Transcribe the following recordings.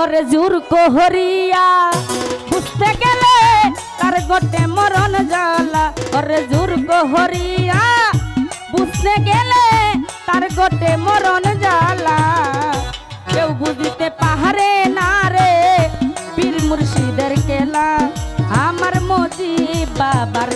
ওরে জুর কোহরিয়া। বুঝতে গেলে তার গোটে মরণ জ্বালা। ওরে জুর কোহরিয়া। বুঝতে গেলে তার গোটে মরণ জ্বালা। কেউ বুঝিতে পাহাড়ে না রে পীর মুর্শিদের কেলা। আমার মজি বাবার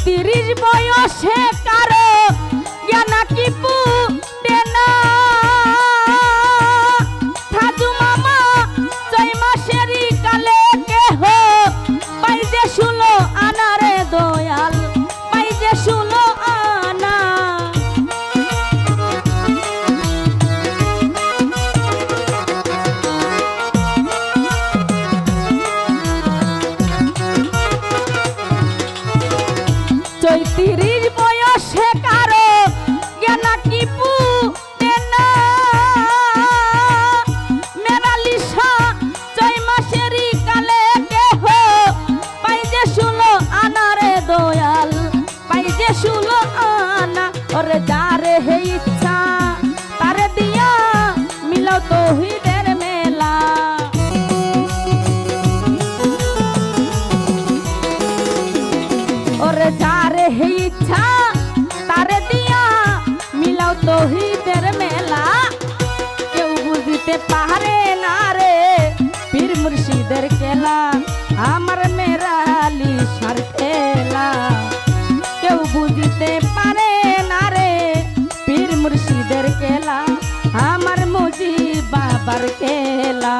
চৈত্রিশ বয়সে কারও? জ্ঞানা চৈত্রিশ পারে না রে, পীর মুর্শিদের কেলা আমার মেরালি সার খেলা। কেউ বুঝিতে পারে না রে, পীর মুর্শিদের কেলা আমার মুজি বাবার কেলা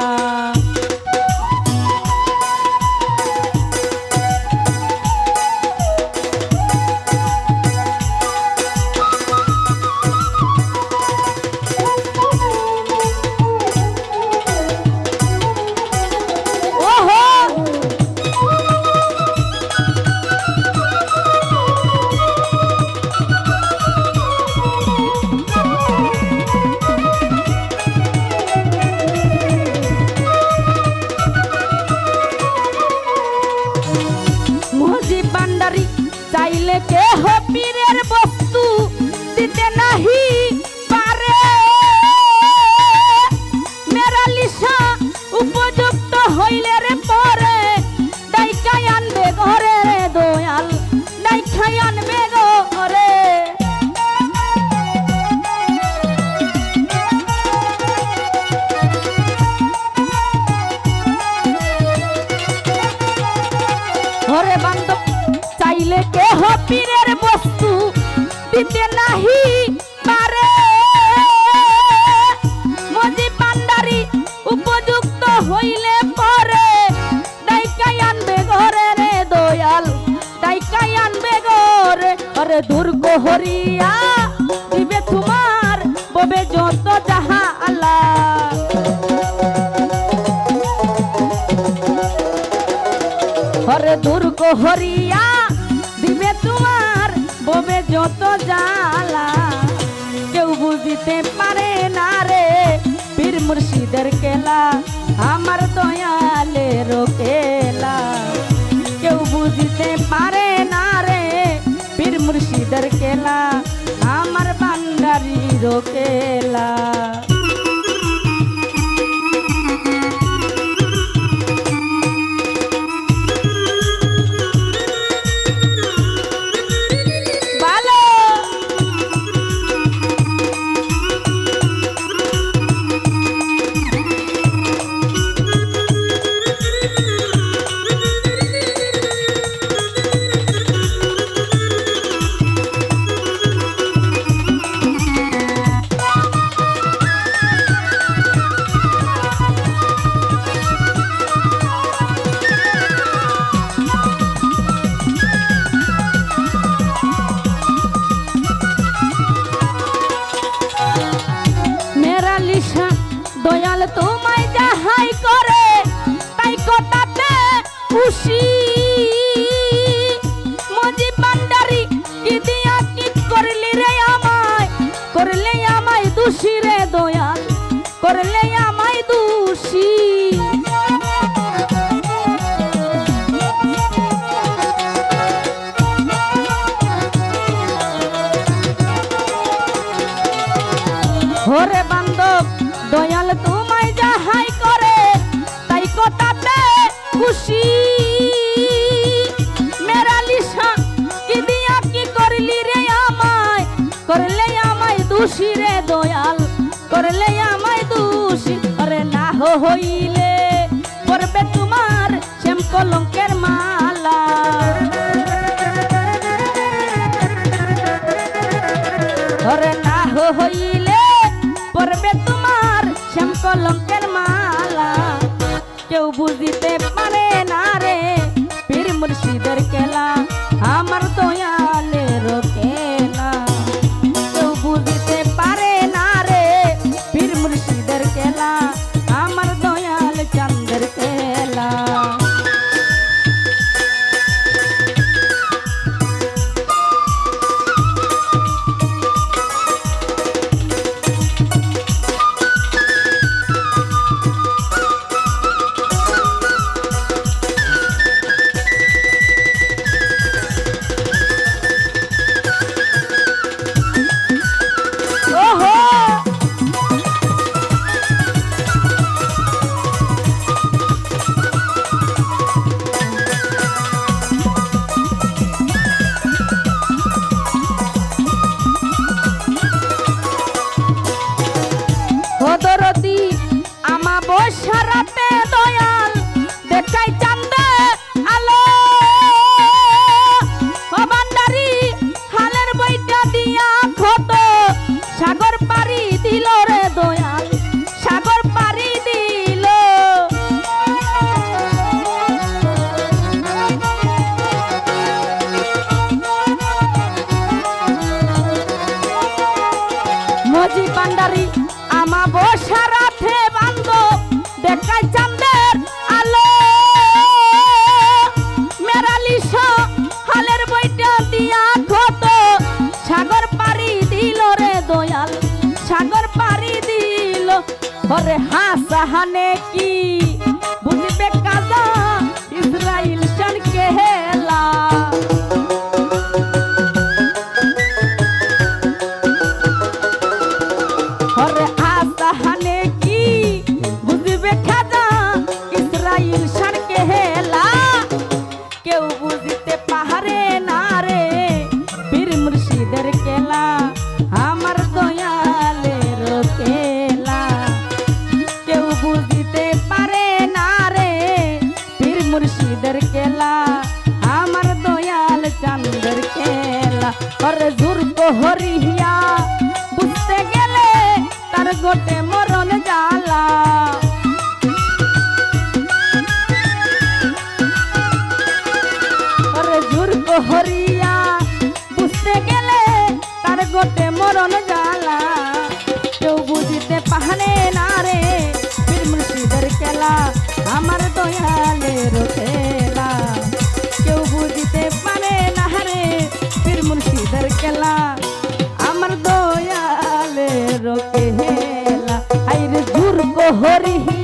দিতে নাহি পারে। মজি পান্ডারি উপযুক্ত হইলে পরে। ডাইকাই আনবে ঘরে রে দয়াল, ডাইকাই আনবে ঘরে। আরে দুর্গ হরিয়া, দিবে তোমার ববে যত যাহা আল্লাহ হরে দুর্গ হরিয়া যত জ্বালা কেউ বুঝিতে পারে না রে। পীর মুর্শিদের কেলা, আমার দয়ালের রোকেলা কেউ বুঝিতে পারে না রে, পীর মুর্শিদের কেলা, আমার বান্ডারির কেলা। খুশি। মজি পান্ডারি কি দিয়া কি করলি রে আমায়? করলে আমায় দোষী রে দয়াল। করলে দোষী রে দয়াল করলে আমায় দোষী। রে না হইলে আরে হাসাহানে কি আমার দয়াল চান্দর খেলা। অরে ঝুরব হরিয়া বুঝতে গেলে তার গোটে মরণ জ্বালা। অরে হরিয়া বুঝতে গেলে তার গোটে মরণ জ্বালা। কেউ বুঝিতে পাহাড়ে না হরি